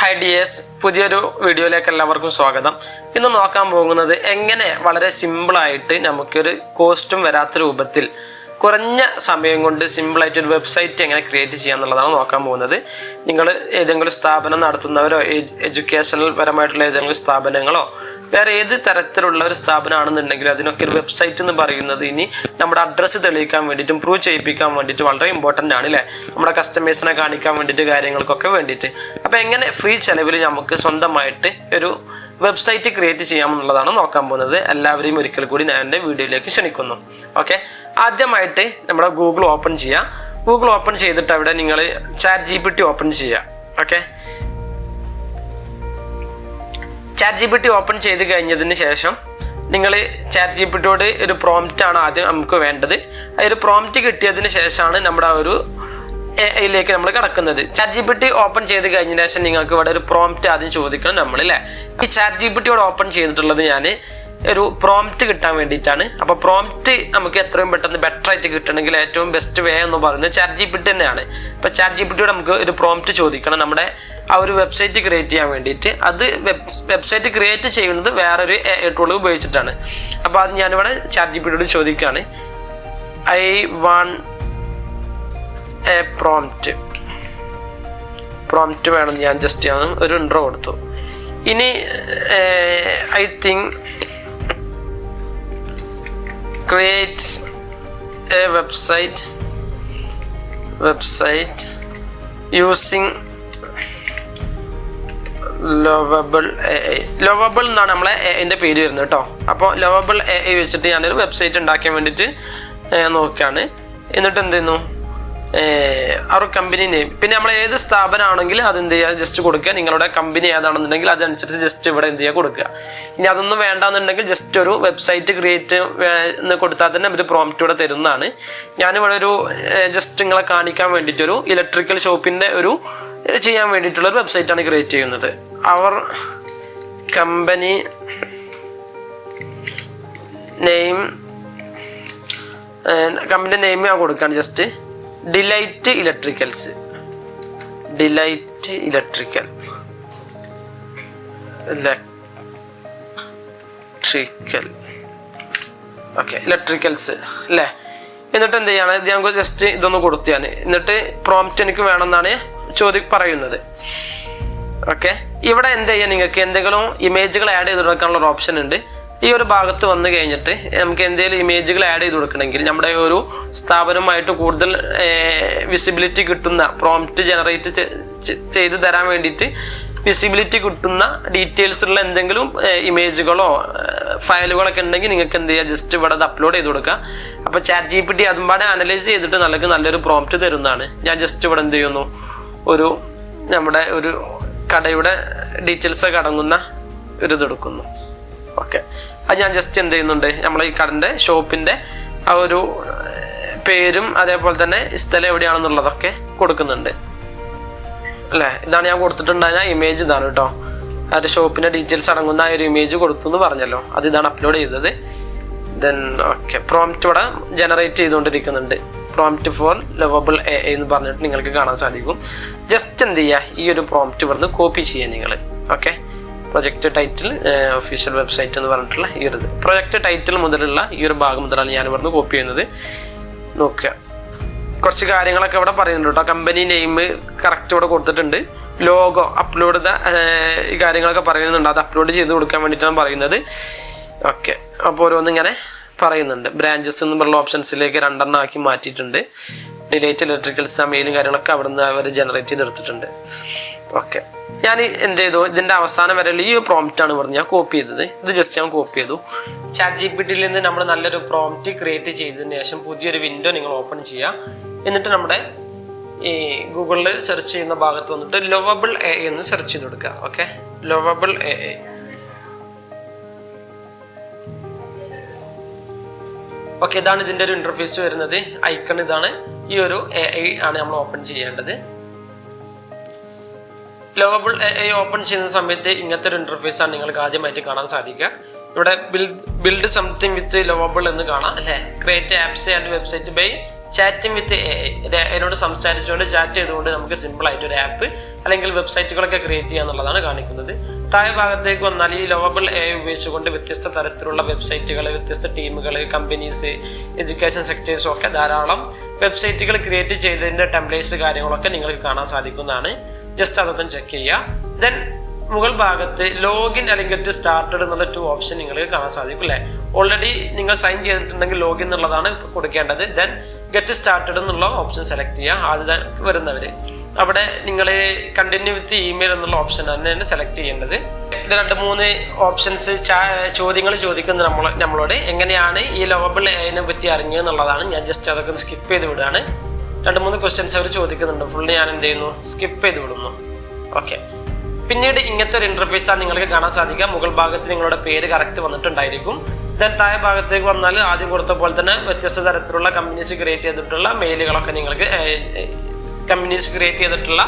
Hi dears പുതിയൊരു വീഡിയോയിലേക്ക് എല്ലാവർക്കും സ്വാഗതം. ഇന്ന് നോക്കാൻ പോകുന്നത് എങ്ങനെ വളരെ സിമ്പിളായിട്ട് നമുക്കൊരു കോസ്റ്റും വരാത്ത രൂപത്തിൽ കുറഞ്ഞ സമയം കൊണ്ട് സിമ്പിളായിട്ട് ഒരു വെബ്സൈറ്റ് എങ്ങനെ ക്രിയേറ്റ് ചെയ്യാന്നുള്ളതാണ് നോക്കാൻ പോകുന്നത്. നിങ്ങൾ ഏതെങ്കിലും സ്ഥാപനം നടത്തുന്നവരോ എഡ്യൂക്കേഷണൽ പരമായിട്ടുള്ള ഏതെങ്കിലും സ്ഥാപനങ്ങളോ വേറെ ഏത് തരത്തിലുള്ള ഒരു സ്ഥാപനമാണെന്നുണ്ടെങ്കിലും അതിനൊക്കെ ഒരു വെബ്സൈറ്റ് എന്ന് പറയുന്നത് ഇനി നമ്മുടെ അഡ്രസ്സ് തെളിയിക്കാൻ വേണ്ടിയിട്ടും പ്രൂവ് ചെയ്യിപ്പിക്കാൻ വേണ്ടിയിട്ട് വളരെ ഇമ്പോർട്ടന്റ് ആണ് അല്ലേ നമ്മുടെ കസ്റ്റമേഴ്സിനെ കാണിക്കാൻ വേണ്ടിയിട്ട് കാര്യങ്ങൾക്കൊക്കെ വേണ്ടിയിട്ട്. അപ്പോൾ എങ്ങനെ ഫ്രീ ചെലവിൽ നമുക്ക് സ്വന്തമായിട്ട് ഒരു വെബ്സൈറ്റ് ക്രിയേറ്റ് ചെയ്യാമെന്നുള്ളതാണ് നോക്കാൻ പോകുന്നത്. എല്ലാവരെയും ഒരിക്കൽ കൂടി ഞാൻ എന്റെ വീഡിയോയിലേക്ക് ക്ഷണിക്കുന്നു. ഓക്കെ ആദ്യമായിട്ട് നമ്മുടെ ഗൂഗിൾ ഓപ്പൺ ചെയ്യാം. ഗൂഗിൾ ഓപ്പൺ ചെയ്തിട്ട് അവിടെ നിങ്ങൾ chat G P T open ചെയ്യാം. Okay? Chat G P T open ചെയ്ത് കഴിഞ്ഞതിന് ശേഷം നിങ്ങൾ ചാറ്റ് ജി പി ടിയോട് ഒരു പ്രോംപ്റ്റ് ആണ് ആദ്യം നമുക്ക് വേണ്ടത്. ആ ഒരു പ്രോംപ്റ്റ് കിട്ടിയതിന് ശേഷമാണ് നമ്മുടെ ആ ഒരു യിലേക്ക് നമ്മൾ കിടക്കുന്നത്. Chat G P T open ചെയ്ത് കഴിഞ്ഞതിന് ശേഷം നിങ്ങൾക്ക് ഇവിടെ ഒരു പ്രോംപ്റ്റ് ആദ്യം ചോദിക്കണം നമ്മൾ അല്ലേ ഈ ചാറ്റ് ജി പി ടിയോട് ഓപ്പൺ ചെയ്തിട്ടുള്ളത് ഞാൻ ഒരു പ്രോംപ്റ്റ് കിട്ടാൻ വേണ്ടിയിട്ടാണ്. അപ്പോൾ പ്രോംപ്റ്റ് നമുക്ക് എത്രയും പെട്ടെന്ന് ബെറ്റർ ആയിട്ട് കിട്ടണമെങ്കിൽ ഏറ്റവും ബെസ്റ്റ് വേ എന്ന് പറയുന്നത് ചാറ്റ് ജി പി ടി തന്നെയാണ്. ഇപ്പോൾ ചാറ്റ് ജി പി നമുക്ക് ഒരു പ്രോംപ്റ്റ് ചോദിക്കണം. നമ്മുടെ ആ ഒരു വെബ്സൈറ്റ് ക്രിയേറ്റ് ചെയ്യാൻ വേണ്ടിയിട്ട്. അത് വെബ്സൈറ്റ് ക്രിയേറ്റ് ചെയ്യുന്നത് വേറൊരു ടൂൾ ഉപയോഗിച്ചിട്ടാണ്. അപ്പോൾ അത് ഞാനിവിടെ ചാറ്റ് ജി പി ടിയോട് ചോദിക്കുകയാണ്. I want a prompt prompt വേണം. ഞാൻ ജസ്റ്റ് ഞാൻ ഒരു ഇൻട്രോ കൊടുത്തു. ഇനി I think create a website website using Lovable A I Lovable എന്നാണ് നമ്മളെ എന്റെ പേര് വരുന്നത് കേട്ടോ. അപ്പോൾ ലവബിൾ എ ഐ വെച്ചിട്ട് ഞാനൊരു വെബ്സൈറ്റ് ഉണ്ടാക്കാൻ വേണ്ടിയിട്ട് നോക്കുകയാണ് എന്നിട്ട് എന്ത് ചെയ്യുന്നു? ആ കമ്പനി നെയിം പിന്നെ നമ്മൾ ഏത് സ്ഥാപനമാണെങ്കിലും അത് എന്ത് ചെയ്യുക ജസ്റ്റ് കൊടുക്കുക. നിങ്ങളുടെ കമ്പനി ഏതാണെന്നുണ്ടെങ്കിൽ അതനുസരിച്ച് ജസ്റ്റ് ഇവിടെ എന്ത് ചെയ്യുക കൊടുക്കുക. ഇനി അതൊന്നും വേണ്ടാന്നുണ്ടെങ്കിൽ ജസ്റ്റ് ഒരു വെബ്സൈറ്റ് ക്രിയേറ്റ് എന്ന് കൊടുത്താൽ തന്നെ ഒരു പ്രോംപ്റ്റ് ഇവിടെ തരുന്നതാണ്. ഞാനിവിടെ ഒരു ജസ്റ്റ് നിങ്ങളെ കാണിക്കാൻ വേണ്ടിയിട്ടൊരു ഇലക്ട്രിക്കൽ ഷോപ്പിന്റെ ഒരു ചെയ്യാൻ വേണ്ടിയിട്ടുള്ള ഒരു വെബ്സൈറ്റാണ് ക്രിയേറ്റ് ചെയ്യുന്നത്. അവർ കമ്പനി നെയിം കമ്പനി നെയിം ഞാൻ കൊടുക്കുകയാണ് just Delight electricals Delight electrical electrical okay electricals അല്ലേ എന്നിട്ട് എന്ത് ചെയ്യാണ്? ഇത് ഞങ്ങൾക്ക് ജസ്റ്റ് ഇതൊന്ന് കൊടുത്തിയാണ് എന്നിട്ട് പ്രോംപ്റ്റ് എനിക്ക് വേണമെന്നാണ് ചോദ്യം പറയുന്നത്. ഓക്കെ ഇവിടെ എന്ത് ചെയ്യാം നിങ്ങൾക്ക്? എന്തെങ്കിലും ഇമേജുകൾ ആഡ് ചെയ്ത് കൊടുക്കാനുള്ള ഒരു ഓപ്ഷൻ ഉണ്ട്. ഈ ഒരു ഭാഗത്ത് വന്നു കഴിഞ്ഞിട്ട് നമുക്ക് എന്തെങ്കിലും ഇമേജുകൾ ആഡ് ചെയ്ത് കൊടുക്കണമെങ്കിൽ നമ്മുടെ ഒരു സ്ഥാപനമായിട്ട് കൂടുതൽ വിസിബിലിറ്റി കിട്ടുന്ന പ്രോംപ്റ്റ് ജനറേറ്റ് ചെയ്ത് തരാൻ വേണ്ടിയിട്ട് വിസിബിലിറ്റി കിട്ടുന്ന ഡീറ്റെയിൽസ് ഉള്ള എന്തെങ്കിലും ഇമേജുകളോ ഫയലുകളൊക്കെ ഉണ്ടെങ്കിൽ നിങ്ങൾക്ക് എന്ത് ചെയ്യുക ജസ്റ്റ് ഇവിടെ അത് അപ്ലോഡ് ചെയ്ത് കൊടുക്കുക. അപ്പോൾ ചാറ്റ് ജി പി ടി അതുമ്പാടെ അനലൈസ് ചെയ്തിട്ട് നമുക്ക് നല്ലൊരു പ്രോംപ്റ്റ് തരുന്നതാണ്. ഞാൻ ജസ്റ്റ് ഇവിടെ എന്ത് ചെയ്യുന്നു? ഒരു നമ്മുടെ ഒരു കടയുടെ ഡീറ്റെയിൽസ് ഒക്കെ അടങ്ങുന്ന ഒരു ഇതെടുക്കുന്നു ഓക്കെ അത് ഞാൻ ജസ്റ്റ് എന്ത് ചെയ്യുന്നുണ്ട്? നമ്മളെ ഈ കടന്റെ ഷോപ്പിന്റെ ആ ഒരു പേരും അതേപോലെ തന്നെ സ്ഥലം എവിടെയാണെന്നുള്ളതൊക്കെ കൊടുക്കുന്നുണ്ട്. അല്ലേ? ഇതാണ് ഞാൻ കൊടുത്തിട്ടുണ്ടായ ഇമേജ് ഇതാണ് കേട്ടോ. ആ ഒരു ഷോപ്പിന്റെ ഡീറ്റെയിൽസ് അടങ്ങുന്ന ആ ഒരു ഇമേജ് കൊടുത്തു എന്ന് പറഞ്ഞല്ലോ. അത് ഇതാണ് അപ്ലോഡ് ചെയ്തത്. ദെൻ ഓക്കെ പ്രോംപ്റ്റ് ഇവിടെ ജനറേറ്റ് ചെയ്തുകൊണ്ടിരിക്കുന്നുണ്ട്. പ്രോംപ്റ്റ് ഫോർ ലവബിൾ എ എന്ന് പറഞ്ഞിട്ട് നിങ്ങൾക്ക് കാണാൻ സാധിക്കും. ജസ്റ്റ് എന്ത് ചെയ്യുക? ഈ ഒരു പ്രോംപ്റ്റ് ഇവിടുന്ന് കോപ്പി ചെയ്യുക നിങ്ങൾ okay project title official website എന്ന് പറഞ്ഞിട്ടുള്ള ഈ ഒരു പ്രൊജക്റ്റ് ടൈറ്റിൽ മുതലുള്ള ഈ ഒരു ഭാഗം മുതലാണ് ഞാൻ ഇവിടുന്ന് കോപ്പി ചെയ്യുന്നത്. നോക്കുക. കുറച്ച് കാര്യങ്ങളൊക്കെ ഇവിടെ പറയുന്നുണ്ട് കേട്ടോ. കമ്പനി നെയിം കറക്റ്റ് ഇവിടെ കൊടുത്തിട്ടുണ്ട്. ലോഗോ അപ്ലോഡ് ഈ കാര്യങ്ങളൊക്കെ പറയുന്നുണ്ട്. അത് അപ്ലോഡ് ചെയ്ത് കൊടുക്കാൻ വേണ്ടിയിട്ടാണ് പറയുന്നത്. ഓക്കെ അപ്പോൾ ഓരോന്നിങ്ങനെ പറയുന്നുണ്ട്. ബ്രാഞ്ചസ് എന്നുള്ള ഓപ്ഷൻസിലേക്ക് രണ്ടെണ്ണം ആക്കി മാറ്റിയിട്ടുണ്ട്. ഡിലേറ്റ് ഇലക്ട്രിക്കൽസ് മെയിലും കാര്യങ്ങളൊക്കെ അവിടെ നിന്ന് അവർ ജനറേറ്റ് ചെയ്തെടുത്തിട്ടുണ്ട്. ഓക്കെ ഞാൻ എന്ത് ചെയ്തു? ഇതിന്റെ അവസാനം വരെ ഈ പ്രോംപ്റ്റ് ആണ് പറഞ്ഞത് ഞാൻ കോപ്പി ചെയ്തത്. ഇത് ജസ്റ്റ് ഞാൻ കോപ്പി ചെയ്തു. ചാറ്റ് ജി പി ടിയിൽ നിന്ന് നമ്മൾ നല്ലൊരു പ്രോംപ്റ്റ് ക്രിയേറ്റ് ചെയ്തതിന് ശേഷം പുതിയൊരു വിൻഡോ നിങ്ങൾ ഓപ്പൺ ചെയ്യുക. എന്നിട്ട് നമ്മുടെ ഈ ഗൂഗിളിൽ സെർച്ച് ചെയ്യുന്ന ഭാഗത്ത് വന്നിട്ട് ലൊവബിൾ എ എന്ന് സെർച്ച് ചെയ്ത് കൊടുക്കുക. Okay Lovable A A okay ഇതാണ് ഇതിന്റെ ഒരു ഇന്റർഫേസ് വരുന്നത്. ഐക്കൺ ഇതാണ് ഈ ഒരു എ ഐ ആണ് നമ്മൾ ഓപ്പൺ ചെയ്യേണ്ടത്. ലോവബിൾ എ ഐ ഓപ്പൺ ചെയ്യുന്ന സമയത്ത് ഇങ്ങനത്തെ ഒരു ഇന്റർഫേസ് ആണ് നിങ്ങൾക്ക് ആദ്യമായിട്ട് കാണാൻ സാധിക്കുക. ഇവിടെ build build something with Lovable എന്ന് കാണാം അല്ലേ? Create apps and website by chatting with എന്നോട് സംസാരിച്ചുകൊണ്ട് ചാറ്റ് ചെയ്തുകൊണ്ട് നമുക്ക് സിമ്പിൾ ആയിട്ട് ഒരു ആപ്പ് അല്ലെങ്കിൽ വെബ്സൈറ്റുകളൊക്കെ ക്രിയേറ്റ് ചെയ്യുക എന്നുള്ളതാണ് കാണിക്കുന്നത്. താഴെ ഭാഗത്തേക്ക് വന്നാൽ ഈ ലോവബിൾ എ ഉപയോഗിച്ചുകൊണ്ട് വ്യത്യസ്ത തരത്തിലുള്ള വെബ്സൈറ്റുകൾ വ്യത്യസ്ത ടീമുകൾ കമ്പനീസ് എഡ്യൂക്കേഷൻ സെക്ടേഴ്സും ഒക്കെ ധാരാളം വെബ്സൈറ്റുകൾ ക്രിയേറ്റ് ചെയ്തതിന്റെ ടെംപ്ലേറ്റ്സ് കാര്യങ്ങളൊക്കെ നിങ്ങൾക്ക് കാണാൻ സാധിക്കുന്നതാണ്. ജസ്റ്റ് അതൊക്കെ ചെക്ക് ചെയ്യുക. ദെൻ മുകൾ ഭാഗത്ത് ലോഗിൻ അല്ലെങ്കിൽ ഗെറ്റ് സ്റ്റാർട്ടഡ് എന്നുള്ള ടു ഓപ്ഷൻ നിങ്ങൾക്ക് കാണാൻ സാധിക്കും അല്ലേ? ഓൾറെഡി നിങ്ങൾ സൈൻ ചെയ്തിട്ടുണ്ടെങ്കിൽ ലോഗിൻ എന്നുള്ളതാണ് കൊടുക്കേണ്ടത്. ദെൻ ഗെറ്റ് സ്റ്റാർട്ടഡ് എന്നുള്ള ഓപ്ഷൻ സെലക്ട് ചെയ്യുക. ആദ്യം വരുന്നവർ അവിടെ നിങ്ങൾ കണ്ടിന്യൂ വിത്ത് ഇമെയിൽ എന്നുള്ള ഓപ്ഷൻ തന്നെയാണ് സെലക്ട് ചെയ്യേണ്ടത്. രണ്ട് മൂന്ന് ഓപ്ഷൻസ് ചോദ്യങ്ങൾ ചോദിക്കുന്നത് നമ്മൾ നമ്മളോട്. എങ്ങനെയാണ് ഈ ലോബിൾ അതിനെ പറ്റി അറിഞ്ഞത് എന്നുള്ളതാണ്. ഞാൻ ജസ്റ്റ് അതൊക്കെ സ്കിപ്പ് ചെയ്ത് വിടുകയാണ്. രണ്ട് മൂന്ന് ക്വസ്റ്റ്യൻസ് അവർ ചോദിക്കുന്നുണ്ട്. ഫുള്ള് ഞാൻ എന്ത് ചെയ്യുന്നു? സ്കിപ്പ് ചെയ്ത് വിടുന്നു. ഓക്കെ പിന്നീട് ഇങ്ങനത്തെ ഒരു ഇന്റർഫേസ് ആണ് നിങ്ങൾക്ക് കാണാൻ സാധിക്കുക. മുകൾ ഭാഗത്ത് നിങ്ങളുടെ പേര് കറക്റ്റ് വന്നിട്ടുണ്ടായിരിക്കും. ദെൻ താഴെ ഭാഗത്തേക്ക് വന്നാൽ ആദ്യം കൊടുത്ത പോലെ തന്നെ വ്യത്യസ്ത തരത്തിലുള്ള കമ്പനീസ് ക്രിയേറ്റ് ചെയ്തിട്ടുള്ള മെയിലുകളൊക്കെ നിങ്ങൾക്ക് കമ്പനീസ് ക്രിയേറ്റ് ചെയ്തിട്ടുള്ള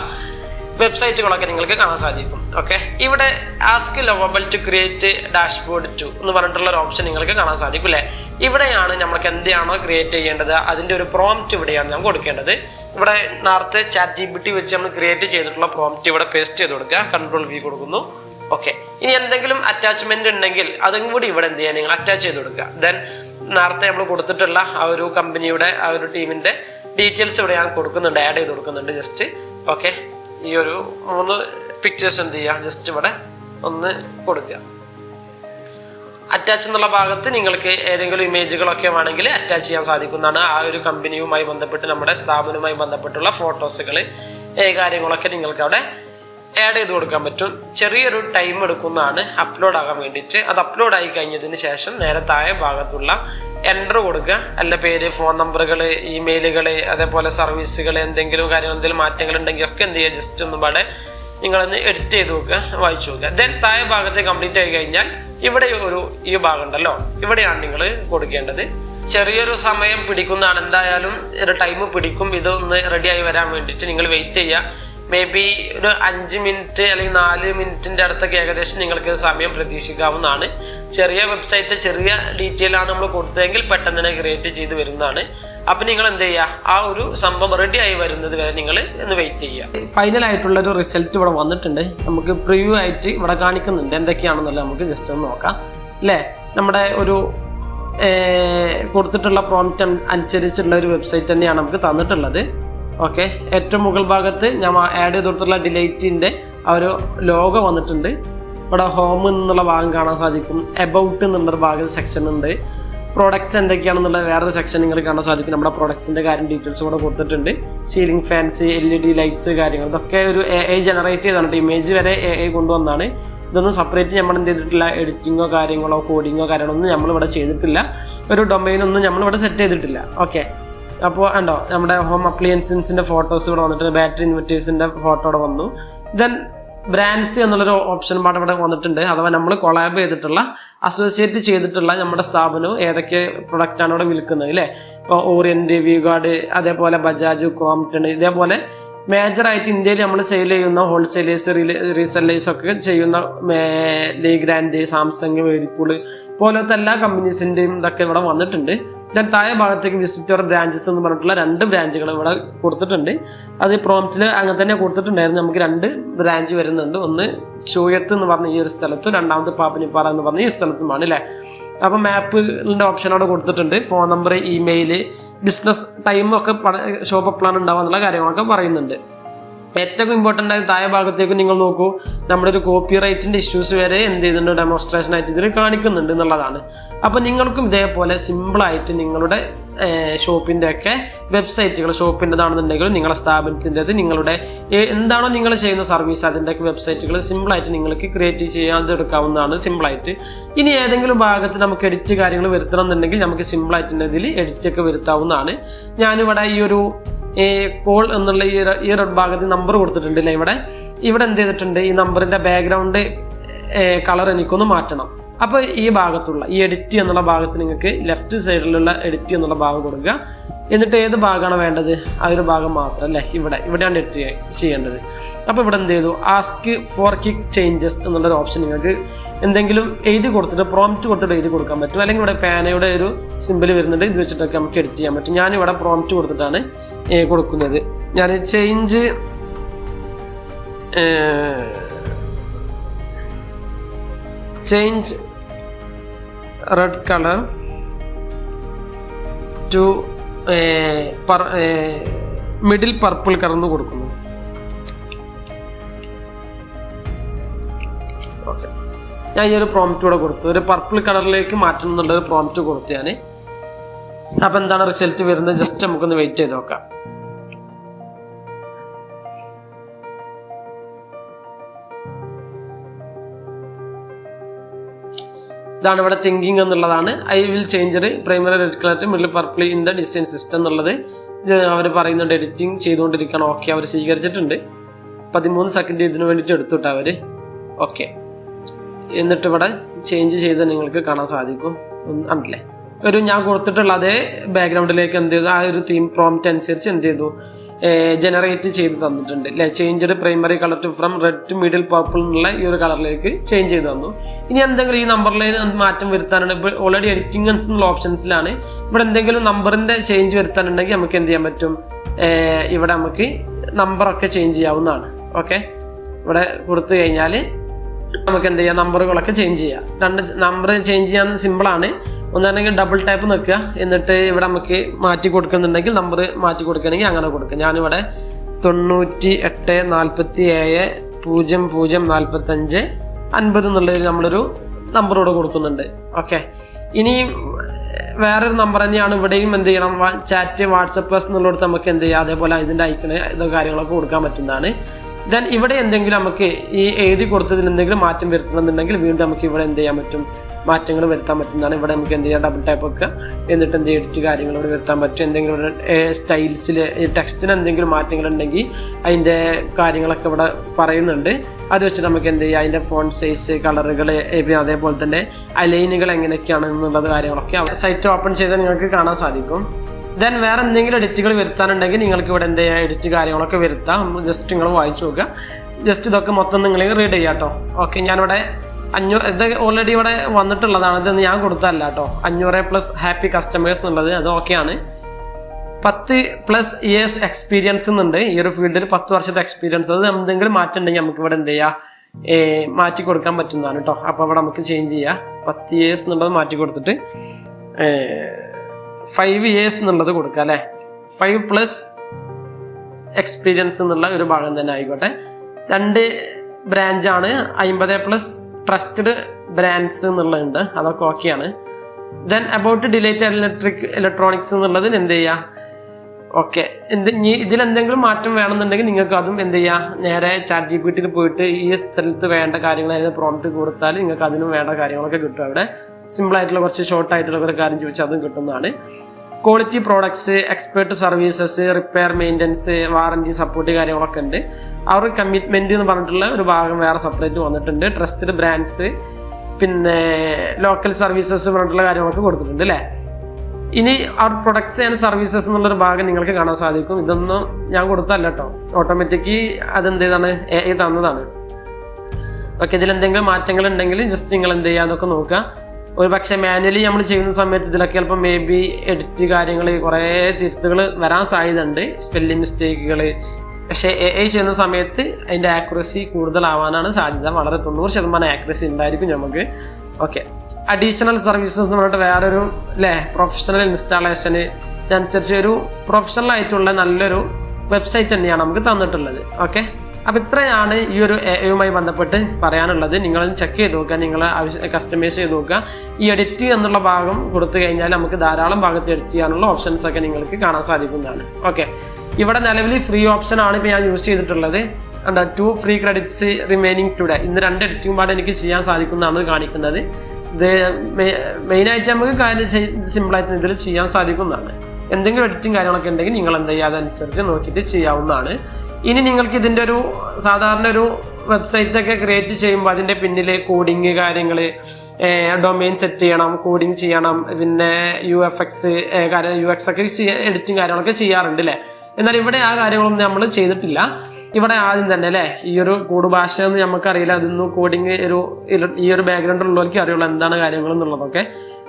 വെബ്സൈറ്റുകളൊക്കെ നിങ്ങൾക്ക് കാണാൻ സാധിക്കും ഓക്കെ ഇവിടെ ask Lovable to create dashboard to എന്ന് പറഞ്ഞിട്ടുള്ള ഒരു ഓപ്ഷൻ നിങ്ങൾക്ക് കാണാൻ സാധിക്കും അല്ലേ ഇവിടെയാണ് നമ്മൾക്ക് എന്താണോ ക്രിയേറ്റ് ചെയ്യേണ്ടത് അതിന്റെ ഒരു പ്രോംപ്റ്റ് ഇവിടെയാണ് നമ്മൾ കൊടുക്കേണ്ടത്. ഇവിടെ നേരത്തെ ചാറ്റ് ജി ബി ടി വെച്ച് നമ്മൾ ക്രിയേറ്റ് ചെയ്തിട്ടുള്ള പ്രോംപ്റ്റ് ഇവിടെ പേസ്റ്റ് ചെയ്ത് കൊടുക്കുക കൺട്രോൾ വി കൊടുക്കുന്നു ഓക്കെ ഇനി എന്തെങ്കിലും അറ്റാച്ച്മെന്റ് ഉണ്ടെങ്കിൽ അതും കൂടി ഇവിടെ എന്ത് ചെയ്യാൻ നിങ്ങൾ അറ്റാച്ച് ചെയ്ത് കൊടുക്കുക. ദെൻ നേരത്തെ നമ്മൾ കൊടുത്തിട്ടുള്ള ആ ഒരു കമ്പനിയുടെ ആ ഒരു ടീമിന്റെ ഡീറ്റെയിൽസ് ഇവിടെ ഞാൻ കൊടുക്കുന്നുണ്ട് ആഡ് ചെയ്ത് കൊടുക്കുന്നുണ്ട് ജസ്റ്റ് ഓക്കെ ഈ ഒരു മൂന്ന് പിക്ചേഴ്സ് എന്ത് ചെയ്യുക ജസ്റ്റ് ഇവിടെ ഒന്ന് കൊടുക്കുക. അറ്റാച്ച് എന്നുള്ള ഭാഗത്ത് നിങ്ങൾക്ക് ഏതെങ്കിലും ഇമേജുകളൊക്കെ വേണമെങ്കിൽ അറ്റാച്ച് ചെയ്യാൻ സാധിക്കുന്നതാണ്. ആ ഒരു കമ്പനിയുമായി ബന്ധപ്പെട്ട് നമ്മുടെ സ്ഥാപനവുമായി ബന്ധപ്പെട്ടുള്ള ഫോട്ടോസുകൾ കാര്യങ്ങളൊക്കെ നിങ്ങൾക്ക് അവിടെ ആഡ് ചെയ്ത് കൊടുക്കാൻ പറ്റും. ചെറിയൊരു ടൈം എടുക്കുന്നതാണ് അപ്ലോഡ് ആകാൻ വേണ്ടിയിട്ട്. അത് അപ്ലോഡ് ആയി കഴിഞ്ഞതിന് ശേഷം നേരെ താഴെ ഭാഗത്തുള്ള എന്റർ കൊടുക്കുക. അല്ല പേര് ഫോൺ നമ്പറുകൾ ഇമെയിലുകൾ അതേപോലെ സർവീസുകൾ എന്തെങ്കിലും കാര്യങ്ങൾ എന്തെങ്കിലും മാറ്റങ്ങൾ ഉണ്ടെങ്കിൽ ഒക്കെ എന്ത് ചെയ്യുക? ജസ്റ്റ് ഒന്നും പാടെ നിങ്ങളൊന്ന് എഡിറ്റ് ചെയ്ത് നോക്കുക വായിച്ചു നോക്കുക. ദെൻ താഴെ ഭാഗത്ത് കംപ്ലീറ്റ് ആയി കഴിഞ്ഞാൽ ഇവിടെ ഒരു ഈ ഭാഗം ഉണ്ടല്ലോ. ഇവിടെയാണ് നിങ്ങൾ കൊടുക്കേണ്ടത്. ചെറിയൊരു സമയം പിടിക്കുന്നതാണ്. എന്തായാലും ഒരു ടൈം പിടിക്കും. ഇതൊന്ന് റെഡിയായി വരാൻ വേണ്ടിയിട്ട് നിങ്ങൾ വെയിറ്റ് ചെയ്യുക. മേ ബി ഒരു അഞ്ച് മിനിറ്റ് അല്ലെങ്കിൽ നാല് മിനിറ്റിന്റെ അടുത്തൊക്കെ ഏകദേശം നിങ്ങൾക്ക് സമയം പ്രതീക്ഷിക്കാവുന്നതാണ്. ചെറിയ വെബ്സൈറ്റ് ചെറിയ ഡീറ്റെയിൽ ആണ് നമ്മൾ കൊടുത്തതെങ്കിൽ പെട്ടെന്ന് തന്നെ ക്രിയേറ്റ് ചെയ്ത് വരുന്നതാണ്. അപ്പം നിങ്ങൾ എന്ത് ചെയ്യുക ആ ഒരു സംഭവം റെഡി ആയി വരുന്നത് വരെ നിങ്ങൾ ഒന്ന് വെയിറ്റ് ചെയ്യുക ഫൈനൽ ആയിട്ടുള്ള ഒരു റിസൾട്ട് ഇവിടെ വന്നിട്ടുണ്ട്. നമുക്ക് പ്രിവ്യൂ ആയിട്ട് ഇവിടെ കാണിക്കുന്നുണ്ട്. എന്തൊക്കെയാണെന്നല്ല നമുക്ക് ജസ്റ്റ് ഒന്ന് നോക്കാം. അല്ലേ നമ്മുടെ ഒരു കൊടുത്തിട്ടുള്ള പ്രോംപ്റ്റ് അനുസരിച്ചുള്ള ഒരു വെബ്സൈറ്റ് തന്നെയാണ് നമുക്ക് തന്നിട്ടുള്ളത്. ഓക്കെ ഏറ്റവും മുകൾ ഭാഗത്ത് ഞാൻ ആഡ് ചെയ്ത് കൊടുത്തിട്ടുള്ള ഡിലൈറ്റിന്റെ ആ ഒരു ലോഗോ വന്നിട്ടുണ്ട്. ഇവിടെ ഹോം എന്നുള്ള ഭാഗം കാണാൻ സാധിക്കും. എബൌട്ട് എന്നുള്ളൊരു ഭാഗം സെക്ഷൻ ഉണ്ട്. പ്രോഡക്റ്റ്സ് എന്തൊക്കെയാണെന്നുള്ള വേറൊരു സെക്ഷൻ നിങ്ങൾ കാണാൻ സാധിക്കും. നമ്മുടെ പ്രൊഡക്ട്സിന്റെ കാര്യം ഡീറ്റെയിൽസ് കൂടെ കൊടുത്തിട്ടുണ്ട്. Ceiling fans L E D lights കാര്യങ്ങൾ. ഇതൊക്കെ ഒരു എ ഐ ജനറേറ്റ് ചെയ്താണ് ഇമേജ് വരെ എ ഐ കൊണ്ടുവന്നാണ്. ഇതൊന്നും സെപ്പറേറ്റ് നമ്മൾ എന്ത് ചെയ്തിട്ടില്ല. എഡിറ്റിങ്ങോ കാര്യങ്ങളോ കോഡിങ്ങോ കാര്യങ്ങളൊന്നും നമ്മൾ ഇവിടെ ചെയ്തിട്ടില്ല. ഒരു ഡൊമൈനൊന്നും നമ്മളിവിടെ സെറ്റ് ചെയ്തിട്ടില്ല. ഓക്കെ അപ്പോൾ ഉണ്ടോ നമ്മുടെ ഹോം അപ്ലിയൻസിന്റെ ഫോട്ടോസ് ഇവിടെ വന്നിട്ടുണ്ട് ബാറ്ററി ഇൻവെർട്ടേഴ്സിന്റെ ഫോട്ടോ ഇവിടെ വന്നു. ദെൻ ബ്രാൻഡ്സ് എന്നുള്ളൊരു ഓപ്ഷൻ പാട് ഇവിടെ വന്നിട്ടുണ്ട്. അഥവാ നമ്മൾ കൊളാബ് ചെയ്തിട്ടുള്ള അസോസിയേറ്റ് ചെയ്തിട്ടുള്ള നമ്മുടെ സ്ഥാപനവും ഏതൊക്കെ പ്രൊഡക്റ്റാണ് ഇവിടെ വിൽക്കുന്നത് അല്ലേ ഇപ്പോൾ ഓറിയന്റ് വ്യൂഗാർഡ് അതേപോലെ ബജാജ് ക്രോംപ്റ്റൺ ഇതേപോലെ മേജറായിട്ട് ഇന്ത്യയിൽ നമ്മൾ സെയിൽ ചെയ്യുന്ന ഹോൾസെയിലേഴ്സ് റീസെല്ലേഴ്സ് ഒക്കെ ചെയ്യുന്ന ലേഗ്രാൻഡ് സാംസങ് വേൾപൂൾ പോലത്തെ എല്ലാ കമ്പനീസിന്റെയും ഇതൊക്കെ ഇവിടെ വന്നിട്ടുണ്ട്. ഞാൻ താഴെ ഭാഗത്തേക്ക് വിസിറ്റർ ബ്രാഞ്ചസ് എന്ന് പറഞ്ഞിട്ടുള്ള രണ്ട് ബ്രാഞ്ചുകൾ ഇവിടെ കൊടുത്തിട്ടുണ്ട്. അത് പ്രോംപ്റ്റിൽ അങ്ങനെ തന്നെ കൊടുത്തിട്ടുണ്ടായിരുന്നു. നമുക്ക് രണ്ട് ബ്രാഞ്ച് വരുന്നുണ്ട്. ഒന്ന് ചോയത്ത് എന്ന് പറഞ്ഞ ഈ ഒരു സ്ഥലത്തും രണ്ടാമത് പാപ്പനിപ്പാറ എന്ന് പറഞ്ഞ ഈ സ്ഥലത്തുമാണ് അല്ലേ അപ്പം മാപ്പിന്റെ ഓപ്ഷൻ അവിടെ കൊടുത്തിട്ടുണ്ട്. ഫോൺ നമ്പർ ഇമെയിൽ ബിസിനസ് ടൈമൊക്കെ ഷോപ്പ് പ്ലാൻ ഉണ്ടാവുക എന്നുള്ള കാര്യങ്ങളൊക്കെ പറയുന്നുണ്ട്. ഏറ്റവും ഇമ്പോർട്ടന്റ് ആയ താഴെ ഭാഗത്തേക്ക് നിങ്ങൾ നോക്കൂ. നമ്മുടെ ഒരു കോപ്പി റൈറ്റിന്റെ ഇഷ്യൂസ് വരെ എന്ത് ചെയ്തിട്ടുണ്ട്? ഡെമോൺസ്ട്രേഷൻ ആയിട്ട് ഇതിൽ കാണിക്കുന്നുണ്ട് എന്നുള്ളതാണ്. അപ്പോൾ നിങ്ങൾക്കും ഇതേപോലെ സിമ്പിളായിട്ട് നിങ്ങളുടെ ഷോപ്പിന്റെ ഒക്കെ വെബ്സൈറ്റുകൾ ഷോപ്പിന്റെതാണെന്നുണ്ടെങ്കിൽ നിങ്ങളുടെ സ്ഥാപനത്തിന്റെത് നിങ്ങളുടെ എന്താണോ നിങ്ങൾ ചെയ്യുന്ന സർവീസ് അതിന്റെയൊക്കെ വെബ്സൈറ്റുകൾ സിമ്പിളായിട്ട് നിങ്ങൾക്ക് ക്രിയേറ്റ് ചെയ്യാതെ എടുക്കാവുന്നതാണ് സിമ്പിളായിട്ട് ഇനി ഏതെങ്കിലും ഭാഗത്ത് നമുക്ക് എഡിറ്റ് കാര്യങ്ങൾ വരുത്തണം എന്നുണ്ടെങ്കിൽ നമുക്ക് സിമ്പിളായിട്ട് ഇതിൽ എഡിറ്റ് ഒക്കെ വരുത്താവുന്നതാണ്. ഞാനിവിടെ ഈ ഒരു കോൾ എന്നുള്ള ഈ ഈ ഒരു ഭാഗത്ത് നമ്പർ കൊടുത്തിട്ടുണ്ട് അല്ലേ ഇവിടെ? ഇവിടെ എന്ത് ചെയ്തിട്ടുണ്ട്? ഈ നമ്പറിന്റെ ബാക്ക്ഗ്രൗണ്ട് കളർ എനിക്കൊന്ന് മാറ്റണം. അപ്പോൾ ഈ ഭാഗത്തുള്ള ഈ എഡിറ്റ് എന്നുള്ള ഭാഗത്ത് നിങ്ങൾക്ക് ലെഫ്റ്റ് സൈഡിലുള്ള എഡിറ്റ് എന്നുള്ള ഭാഗം കൊടുക്കുക. എന്നിട്ട് ഏത് ഭാഗമാണ് വേണ്ടത്? ആ ഒരു ഭാഗം മാത്രം അല്ലേ? ഇവിടെ. ഇവിടെയാണ് എഡിറ്റ് ചെയ്യേണ്ടത്. അപ്പോൾ ഇവിടെ എന്ത് ചെയ്തു? ആസ്ക് ഫോർ കിക്ക് ചേഞ്ചസ് എന്നുള്ളൊരു ഓപ്ഷൻ നിങ്ങൾക്ക് എന്തെങ്കിലും എഴുതി കൊടുത്തിട്ട് പ്രോംപ്റ്റ് കൊടുത്തിട്ട് എഴുതി കൊടുക്കാൻ പറ്റും. അല്ലെങ്കിൽ ഇവിടെ പാനയുടെ ഒരു സിമ്പിൾ വരുന്നുണ്ട്. ഇത് വെച്ചിട്ടൊക്കെ നമുക്ക് എഡിറ്റ് ചെയ്യാൻ പറ്റും. ഞാനിവിടെ പ്രോംപ്റ്റ് കൊടുത്തിട്ടാണ് കൊടുക്കുന്നത്. ഞാൻ change change red colour to middle purple കറന്ന് കൊടുക്കുന്നു. ഓക്കെ ഞാൻ ഈ ഒരു പ്രോംപ്റ്റ് കൂടെ കൊടുത്തു. ഒരു പർപ്പിൾ കളറിലേക്ക് മാറ്റണം എന്നുള്ള ഒരു പ്രോംപ്റ്റ് കൊടുത്തു ഞാൻ അപ്പം എന്താണ് റിസൾട്ട് വരുന്നത്? ജസ്റ്റ് നമുക്കൊന്ന് വെയിറ്റ് ചെയ്ത് നോക്കാം. ഇതാണ് ഇവിടെ തിങ്കിങ് എന്നുള്ളതാണ് I will change primary red colour to middle purple in the design system എന്നുള്ളത്. അവർ പറയുന്നുണ്ട് എഡിറ്റിംഗ് ചെയ്തുകൊണ്ടിരിക്കണം ഓക്കെ അവർ സ്വീകരിച്ചിട്ടുണ്ട്. പതിമൂന്ന് സെക്കൻഡ് ഇതിനു വേണ്ടിയിട്ട് എടുത്തുവിട്ട് അവർ ഓക്കെ എന്നിട്ട് ഇവിടെ ചേഞ്ച് ചെയ്ത് നിങ്ങൾക്ക് കാണാൻ സാധിക്കും. ആണല്ലേ ഒരു ഞാൻ കൊടുത്തിട്ടുള്ള അതേ ബാക്ക്ഗ്രൗണ്ടിലേക്ക് എന്ത് ചെയ്തു? ആ ഒരു തീം പ്രോംറ്റ് അനുസരിച്ച് എന്ത് ചെയ്തു? ജനറേറ്റ് ചെയ്ത് തന്നിട്ടുണ്ട്. അല്ലെ changed primary colour to from red to middle purple എന്നുള്ള ഈ ഒരു കളറിലേക്ക് ചേഞ്ച് ചെയ്ത് തന്നു. ഇനി എന്തെങ്കിലും ഈ നമ്പറിൽ മാറ്റം വരുത്താനുണ്ട്. ഇപ്പോൾ ഓൾറെഡി എഡിറ്റിംഗ് എന്നുള്ള ഓപ്ഷൻസിലാണ് ഇവിടെ എന്തെങ്കിലും നമ്പറിന്റെ ചേഞ്ച് വരുത്താനുണ്ടെങ്കിൽ നമുക്ക് എന്ത് ചെയ്യാൻ പറ്റും? ഇവിടെ നമുക്ക് നമ്പറൊക്കെ ചേഞ്ച് ചെയ്യാവുന്നതാണ്. ഓക്കെ ഇവിടെ കൊടുത്തു കഴിഞ്ഞാൽ നമുക്ക് എന്ത് ചെയ്യാം? നമ്പറുകളൊക്കെ ചേഞ്ച് ചെയ്യാം. രണ്ട് നമ്പർ ചേഞ്ച് ചെയ്യാൻ സിമ്പിളാണ് ഒന്നാണെങ്കിൽ ഡബിൾ ടാപ്പ് നിൽക്കുക. എന്നിട്ട് ഇവിടെ നമുക്ക് മാറ്റി കൊടുക്കുന്നുണ്ടെങ്കിൽ നമ്പർ മാറ്റി കൊടുക്കുകയാണെങ്കിൽ അങ്ങനെ കൊടുക്കുക ഞാനിവിടെ തൊണ്ണൂറ്റി എട്ട് നാൽപ്പത്തി ഏഴ് പൂജ്യം പൂജ്യം നാൽപ്പത്തഞ്ച് അൻപത് എന്നുള്ളൊരു നമ്മളൊരു നമ്പർ ഇവിടെ കൊടുക്കുന്നുണ്ട്. ഓക്കെ ഇനി വേറൊരു നമ്പർ തന്നെയാണ് ഇവിടെയും എന്ത് ചെയ്യണം? ചാറ്റ് വാട്സപ്പ് എന്നുള്ളിടത്ത് നമുക്ക് എന്ത് ചെയ്യാം? അതേപോലെ ഇതിന്റെ ഐക്കണ് ഇതോ കാര്യങ്ങളൊക്കെ കൊടുക്കാൻ പറ്റുന്നതാണ്. ദെൻ ഇവിടെ എന്തെങ്കിലും നമുക്ക് ഈ എഴുതി കൊടുത്തതിന് എന്തെങ്കിലും മാറ്റം വരുത്തണമെന്നുണ്ടെങ്കിൽ വീണ്ടും നമുക്ക് ഇവിടെ എന്ത് ചെയ്യാൻ പറ്റും? മാറ്റങ്ങൾ വരുത്താൻ പറ്റുന്നതാണ്. ഇവിടെ നമുക്ക് എന്ത് ചെയ്യാം? ഡബിൾ ടാപ്പ് ഒക്കെ. എന്നിട്ട് എന്ത് എഡിറ്റ് കാര്യങ്ങൾ ഇവിടെ വരുത്താൻ പറ്റും. എന്തെങ്കിലും ഇവിടെ സ്റ്റൈൽസിൽ ടെക്സ്റ്റിന് എന്തെങ്കിലും മാറ്റങ്ങൾ ഉണ്ടെങ്കിൽ അതിന്റെ കാര്യങ്ങളൊക്കെ ഇവിടെ പറയുന്നുണ്ട്. അത് വെച്ചിട്ട് നമുക്ക് എന്ത് ചെയ്യാം? അതിന്റെ ഫോൺ സൈസ് കളറുകൾ പിന്നെ അതേപോലെ തന്നെ അലൈനുകൾ എങ്ങനെയൊക്കെയാണ് എന്നുള്ളത് കാര്യങ്ങളൊക്കെ സൈറ്റ് ഓപ്പൺ ചെയ്താൽ നിങ്ങൾക്ക് കാണാൻ സാധിക്കും. ദെൻ വേറെ എന്തെങ്കിലും എഡിറ്റുകൾ വരുത്താനുണ്ടെങ്കിൽ നിങ്ങൾക്ക് ഇവിടെ എന്ത് ചെയ്യാം? എഡിറ്റ് കാര്യങ്ങളൊക്കെ വരുത്താം. ജസ്റ്റ് നിങ്ങൾ വായിച്ചു നോക്കുക. ജസ്റ്റ് ഇതൊക്കെ മൊത്തം നിങ്ങൾ റീഡ് ചെയ്യാം കേട്ടോ ഓക്കെ ഞാനിവിടെ അഞ്ഞൂ ഇത് ഓൾറെഡി ഇവിടെ വന്നിട്ടുള്ളതാണ്. ഇത് ഞാൻ കൊടുത്തതല്ല കേട്ടോ അഞ്ഞൂറ് പ്ലസ് ഹാപ്പി കസ്റ്റമേഴ്സ് എന്നുള്ളത് അത് ഓക്കെയാണ് പത്ത് പ്ലസ് ഇയേഴ്സ് എക്സ്പീരിയൻസ് എന്നുണ്ട്. ഈ ഒരു ഫീൽഡിൽ പത്ത് വർഷത്തെ എക്സ്പീരിയൻസ് അത് എന്തെങ്കിലും മാറ്റം ഉണ്ടെങ്കിൽ നമുക്ക് ഇവിടെ എന്ത് ചെയ്യാം? മാറ്റി കൊടുക്കാൻ പറ്റുന്നതാണ് കേട്ടോ അപ്പോൾ ഇവിടെ നമുക്ക് ചേഞ്ച് ചെയ്യാം. പത്ത് ഇയേഴ്സ് എന്നുള്ളത് മാറ്റി കൊടുത്തിട്ട് ഫൈവ് ഇയേഴ്സ് എന്നുള്ളത് കൊടുക്കുക അല്ലേ? ഫൈവ് പ്ലസ് എക്സ്പീരിയൻസ് എന്നുള്ള ഒരു ഭാഗം തന്നെ ആയിക്കോട്ടെ. രണ്ട് ബ്രാഞ്ചാണ് അമ്പത് പ്ലസ് ട്രസ്റ്റഡ് ബ്രാൻഡ്സ് എന്നുള്ളതുണ്ട്. അതൊക്കെ ഓക്കെയാണ് then about delete electric electronics എന്നുള്ളതിന് എന്ത് ചെയ്യുക? ഓക്കെ. എന്ത് ഇതിലെന്തെങ്കിലും മാറ്റം വേണമെന്നുണ്ടെങ്കിൽ നിങ്ങൾക്ക് അതും എന്ത് ചെയ്യാം? നേരെ ചാറ്റ് ജി പി ടിയിൽ പോയിട്ട് ഈ സ്ഥലത്ത് വേണ്ട കാര്യങ്ങൾ അതിന് പ്രോംപ്റ്റ് കൊടുത്താൽ നിങ്ങൾക്ക് അതിനും വേണ്ട കാര്യങ്ങളൊക്കെ കിട്ടും അവിടെ. സിമ്പിൾ ആയിട്ടുള്ള കുറച്ച് ഷോർട്ട് ആയിട്ടുള്ള ഒരു കാര്യം ചോദിച്ചാൽ അതും കിട്ടുന്നതാണ്. Quality products expert services repair maintenance warranty support കാര്യങ്ങളൊക്കെ ഉണ്ട്. അവർ കമ്മിറ്റ്മെന്റ് എന്ന് പറഞ്ഞിട്ടുള്ള ഒരു ഭാഗം വേറെ സെപ്പറേറ്റ് വന്നിട്ടുണ്ട്. ട്രസ്റ്റഡ് ബ്രാൻഡ്സ് പിന്നെ ലോക്കൽ സർവീസസ് പറഞ്ഞിട്ടുള്ള കാര്യങ്ങളൊക്കെ കൊടുത്തിട്ടുണ്ട് അല്ലേ? ഇനി അവർ പ്രൊഡക്ട്സ് ആൻഡ് സർവീസസ് എന്നുള്ളൊരു ഭാഗം നിങ്ങൾക്ക് കാണാൻ സാധിക്കും. ഇതൊന്നും ഞാൻ കൊടുത്തല്ല കേട്ടോ ഓട്ടോമാറ്റിക് അതെന്തേതാണ് എ ഐ തന്നതാണ്. ഓക്കെ ഇതിൽ എന്തെങ്കിലും മാറ്റങ്ങൾ ഉണ്ടെങ്കിൽ ജസ്റ്റ് നിങ്ങൾ എന്ത് ചെയ്യുക അതൊക്കെ നോക്കുക. ഒരു പക്ഷേ മാനുവലി നമ്മൾ ചെയ്യുന്ന സമയത്ത് ഇതിലൊക്കെ ചിലപ്പോൾ മേ ബി എഡിറ്റ് കാര്യങ്ങൾ കുറേ തിരുത്തുകൾ വരാൻ സാധ്യതയുണ്ട്. സ്പെല്ലിംഗ് മിസ്റ്റേക്കുകൾ പക്ഷേ എ ഐ ചെയ്യുന്ന സമയത്ത് അതിന്റെ ആക്യുറസി കൂടുതലാവാനാണ് സാധ്യത. വളരെ തൊണ്ണൂറ് ശതമാനം ആക്യുറസി ഉണ്ടായിരിക്കും നമുക്ക്. ഓക്കെ അഡീഷണൽ സർവീസസ് എന്ന് പറഞ്ഞിട്ട് വേറൊരു അല്ലേ പ്രൊഫഷണൽ ഇൻസ്റ്റാളേഷന് അനുസരിച്ച് ഒരു പ്രൊഫഷണൽ ആയിട്ടുള്ള നല്ലൊരു വെബ്സൈറ്റ് തന്നെയാണ് നമുക്ക് തന്നിട്ടുള്ളത്. ഓക്കെ അപ്പോൾ ഇത്രയാണ് ഈ ഒരു എയുമായി ബന്ധപ്പെട്ട് പറയാനുള്ളത്. നിങ്ങൾ ചെക്ക് ചെയ്ത് നോക്കുക. നിങ്ങൾ കസ്റ്റമൈസ് ചെയ്ത് നോക്കുക. ഈ എഡിറ്റ് എന്നുള്ള ഭാഗം കൊടുത്തു കഴിഞ്ഞാൽ നമുക്ക് ധാരാളം ഭാഗത്ത് എഡിറ്റ് ചെയ്യാനുള്ള ഓപ്ഷൻസ് ഒക്കെ നിങ്ങൾക്ക് കാണാൻ സാധിക്കുന്നതാണ്. ഓക്കെ ഇവിടെ നിലവിൽ ഫ്രീ ഓപ്ഷൻ ആണ് ഇപ്പോൾ ഞാൻ യൂസ് ചെയ്തിട്ടുള്ളത്. എന്താ two free credits remaining today ഇന്ന് രണ്ട് എഡിറ്റിംഗ് പാട് എനിക്ക് ചെയ്യാൻ സാധിക്കുന്നതാണ് കാണിക്കുന്നത്. മെയിനായിട്ട് നമുക്ക് കാര്യം സിമ്പിളായിട്ട് ഇതിൽ ചെയ്യാൻ സാധിക്കുന്നതാണ്. എന്തെങ്കിലും എഡിറ്റിംഗ് കാര്യങ്ങളൊക്കെ ഉണ്ടെങ്കിൽ നിങ്ങൾ എന്ത് ചെയ്യുക? അതനുസരിച്ച് നോക്കിയിട്ട് ചെയ്യാവുന്നതാണ്. ഇനി നിങ്ങൾക്ക് ഇതിന്റെ ഒരു സാധാരണ ഒരു വെബ്സൈറ്റ് ഒക്കെ ക്രിയേറ്റ് ചെയ്യുമ്പോൾ അതിന്റെ പിന്നിൽ കോഡിങ് കാര്യങ്ങൾ ഡൊമെയിൻ സെറ്റ് ചെയ്യണം കോഡിങ് ചെയ്യണം പിന്നെ യു എഫ് എക്സ് കാര്യം യു എക്സ് ഒക്കെ എഡിറ്റിങ് കാര്യങ്ങളൊക്കെ ചെയ്യാറുണ്ട് അല്ലേ എന്നാൽ ഇവിടെ ആ കാര്യങ്ങളൊന്നും നമ്മൾ ചെയ്തിട്ടില്ല. ഇവിടെ ആദ്യം തന്നെ അല്ലേ? ഈ ഒരു കോഡ് ഭാഷ എന്ന് നമുക്കറിയില്ല അതൊന്നും കോഡിങ് ഒരു ഈ ഒരു ബാക്ക്ഗ്രൗണ്ട് ഉള്ളവർക്ക് അറിയുള്ളൂ എന്താണ് കാര്യങ്ങൾ എന്നുള്ളതൊക്കെ.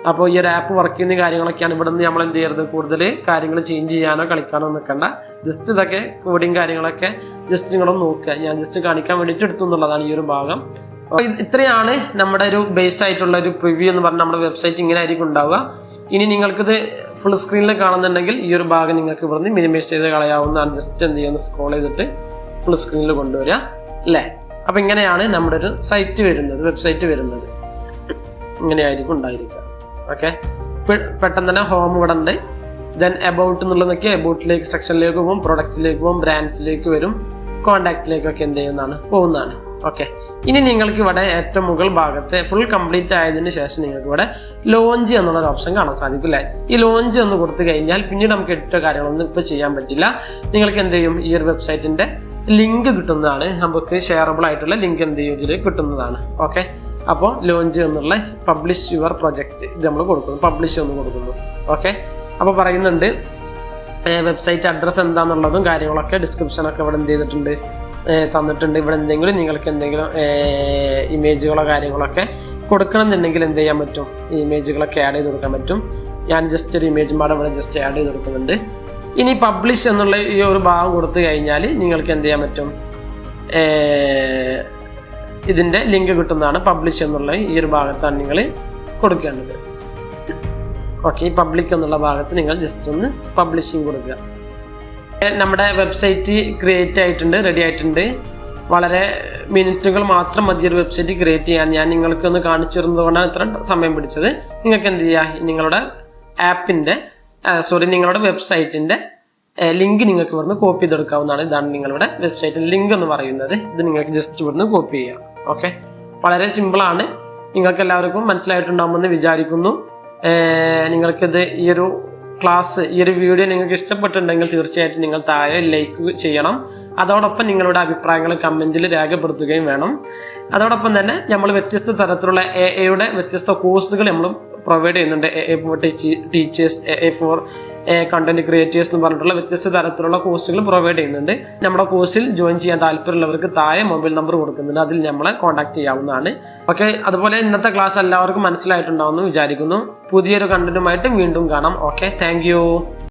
അപ്പോൾ ഈ ഒരു ആപ്പ് വർക്ക് ചെയ്യുന്ന കാര്യങ്ങളൊക്കെയാണ് ഇവിടെ നിന്ന് നമ്മൾ എന്ത് ചെയ്യരുത്? കൂടുതൽ കാര്യങ്ങൾ ചേഞ്ച് ചെയ്യാനോ കളിക്കാനോ നിൽക്കണ്ട ജസ്റ്റ് ഇതൊക്കെ കോഡിങ് കാര്യങ്ങളൊക്കെ ജസ്റ്റ് നിങ്ങളൊന്ന് നോക്കുക. ഞാൻ ജസ്റ്റ് കാണിക്കാൻ വേണ്ടിയിട്ട് എടുത്തു എന്നുള്ളതാണ് ഈ ഒരു ഭാഗം. ഇത്രയാണ് നമ്മുടെ ഒരു ബേസ് ആയിട്ടുള്ള ഒരു പ്രിവ്യൂ എന്ന് പറഞ്ഞാൽ നമ്മുടെ വെബ്സൈറ്റ് ഇങ്ങനെ ആയിരിക്കും ഉണ്ടാവുക. ഇനി നിങ്ങൾക്കിത് ഫുൾ സ്ക്രീനിൽ കാണുന്നുണ്ടെങ്കിൽ ഈ ഒരു ഭാഗം നിങ്ങൾക്ക് ഇവിടുന്ന് മിനിമൈസ് ചെയ്ത് കളയാവുന്നതാണ്. ജസ്റ്റ് എന്ത് ചെയ്യുന്നത് സ്ക്രോൾ ചെയ്തിട്ട് ഫുൾ സ്ക്രീനിൽ കൊണ്ടുവരിക അല്ലേ? അപ്പം ഇങ്ങനെയാണ് നമ്മുടെ ഒരു സൈറ്റ് വരുന്നത് വെബ്സൈറ്റ് വരുന്നത്. ഇങ്ങനെയായിരിക്കും ഉണ്ടായിരിക്കുക. ഓക്കെ പെട്ടെന്ന് തന്നെ ഹോം ഇവിടെ ഉണ്ട്. ദെൻ എന്നുള്ളതൊക്കെ എബൌട്ടിലേക്ക് സെക്ഷനിലേക്ക് പോകും പ്രൊഡക്ട്സിലേക്ക് പോകും ബ്രാൻഡ്സിലേക്ക് വരും കോണ്ടാക്റ്റിലേക്കൊക്കെ എന്ത് ചെയ്യുന്നതാണ് പോകുന്നതാണ്. ഓക്കെ ഇനി നിങ്ങൾക്ക് ഇവിടെ ഏറ്റവും മുകൾ ഭാഗത്തെ ഫുൾ കംപ്ലീറ്റ് ആയതിനു ശേഷം നിങ്ങൾക്ക് ഇവിടെ ലോഞ്ച് എന്നുള്ള ഒരു ഓപ്ഷൻ കാണാൻ സാധിക്കും അല്ലേ? ഈ ലോഞ്ച് എന്ന് കൊടുത്തു കഴിഞ്ഞാൽ പിന്നീട് നമുക്ക് എഡിറ്റോ കാര്യങ്ങളൊന്നും ഇപ്പോൾ ചെയ്യാൻ പറ്റില്ല. നിങ്ങൾക്ക് എന്ത് ചെയ്യും? ഈ ഒരു വെബ്സൈറ്റിന്റെ ലിങ്ക് കിട്ടുന്നതാണ്. നമുക്ക് ഷെയറബിൾ ആയിട്ടുള്ള ലിങ്ക് എന്ത് ചെയ്യും? ഇതിൽ കിട്ടുന്നതാണ്. ഓക്കെ അപ്പോൾ ലോഞ്ച് എന്നുള്ള പബ്ലിഷ് യുവർ പ്രൊജക്റ്റ് ഇത് നമ്മൾ കൊടുക്കുന്നു. പബ്ലിഷ് എന്ന് കൊടുക്കുന്നു. ഓക്കെ അപ്പോൾ പറയുന്നുണ്ട് വെബ്സൈറ്റ് അഡ്രസ്സ് എന്താണെന്നുള്ളതും കാര്യങ്ങളൊക്കെ ഡിസ്ക്രിപ്ഷനൊക്കെ ഇവിടെ എന്ത് ചെയ്തിട്ടുണ്ട്? തന്നിട്ടുണ്ട്. ഇവിടെ എന്തെങ്കിലും നിങ്ങൾക്ക് എന്തെങ്കിലും ഇമേജുകളോ കാര്യങ്ങളൊക്കെ കൊടുക്കണമെന്നുണ്ടെങ്കിൽ എന്ത് ചെയ്യാൻ പറ്റും? ഇമേജുകളൊക്കെ ആഡ് ചെയ്ത് കൊടുക്കാൻ പറ്റും. ഞാൻ ജസ്റ്റ് ഒരു ഇമേജും പാടെ ഇവിടെ ജസ്റ്റ് ആഡ് ചെയ്ത് കൊടുക്കുന്നുണ്ട്. ഇനി പബ്ലിഷ് എന്നുള്ള ഈ ഒരു ഭാഗം കൊടുത്തു കഴിഞ്ഞാൽ നിങ്ങൾക്ക് എന്ത് ചെയ്യാൻ പറ്റും? ഇതിന്റെ ലിങ്ക് കിട്ടുന്നതാണ് പബ്ലിഷ് എന്നുള്ള ഈ ഒരു ഭാഗത്താണ് നിങ്ങൾ കൊടുക്കേണ്ടത്. ഓക്കെ ഈ പബ്ലിക് എന്നുള്ള ഭാഗത്ത് നിങ്ങൾ ജസ്റ്റ് ഒന്ന് പബ്ലിഷിങ് കൊടുക്കുക. നമ്മുടെ വെബ്സൈറ്റ് ക്രിയേറ്റ് ആയിട്ടുണ്ട് റെഡി ആയിട്ടുണ്ട്. വളരെ മിനിറ്റുകൾ മാത്രം മതി ഒരു വെബ്സൈറ്റ് ക്രിയേറ്റ് ചെയ്യാൻ. ഞാൻ നിങ്ങൾക്ക് ഒന്ന് കാണിച്ചു തരുന്നതുകൊണ്ടാണ് ഇത്ര സമയം പിടിച്ചത്. നിങ്ങൾക്ക് എന്ത് ചെയ്യുക നിങ്ങളുടെ ആപ്പിന്റെ സോറി നിങ്ങളുടെ വെബ്സൈറ്റിന്റെ ലിങ്ക് നിങ്ങൾക്ക് ഇവിടുന്ന് കോപ്പി ചെയ്തെടുക്കാവുന്നതാണ്. ഇതാണ് നിങ്ങളുടെ വെബ്സൈറ്റിന്റെ ലിങ്ക് എന്ന് പറയുന്നത്. ഇത് നിങ്ങൾക്ക് ജസ്റ്റ് ഇവിടുന്ന് കോപ്പി ചെയ്യാം. ഓക്കെ വളരെ സിമ്പിളാണ് നിങ്ങൾക്ക് എല്ലാവർക്കും മനസ്സിലായിട്ടുണ്ടാകുമെന്ന് വിചാരിക്കുന്നു. നിങ്ങൾക്കിത് ഈ ഒരു ക്ലാസ് ഈ ഒരു വീഡിയോ നിങ്ങൾക്ക് ഇഷ്ടപ്പെട്ടിട്ടുണ്ടെങ്കിൽ തീർച്ചയായിട്ടും നിങ്ങൾ താഴെ ലൈക്ക് ചെയ്യണം. അതോടൊപ്പം നിങ്ങളുടെ അഭിപ്രായങ്ങൾ കമന്റിൽ രേഖപ്പെടുത്തുകയും വേണം. അതോടൊപ്പം തന്നെ നമ്മൾ വ്യത്യസ്ത തരത്തിലുള്ള എ എയുടെ വ്യത്യസ്ത കോഴ്സുകൾ നമ്മൾ പ്രൊവൈഡ് ചെയ്യുന്നുണ്ട്. A for teachers A A for content creators എന്ന് പറഞ്ഞിട്ടുള്ള വ്യത്യസ്ത തരത്തിലുള്ള കോഴ്സുകൾ പ്രൊവൈഡ് ചെയ്യുന്നുണ്ട്. നമ്മുടെ കോഴ്സിൽ ജോയിൻ ചെയ്യാൻ താല്പര്യമുള്ളവർക്ക് താഴെ മൊബൈൽ നമ്പർ കൊടുക്കുന്നുണ്ട്. അതിൽ നമ്മളെ കോൺടാക്ട് ചെയ്യാവുന്നതാണ്. ഓക്കെ അതുപോലെ ഇന്നത്തെ ക്ലാസ് എല്ലാവർക്കും മനസ്സിലായിട്ടുണ്ടാവുമെന്ന് വിചാരിക്കുന്നു. പുതിയൊരു കണ്ടന്റുമായിട്ട് വീണ്ടും കാണാം. Okay thank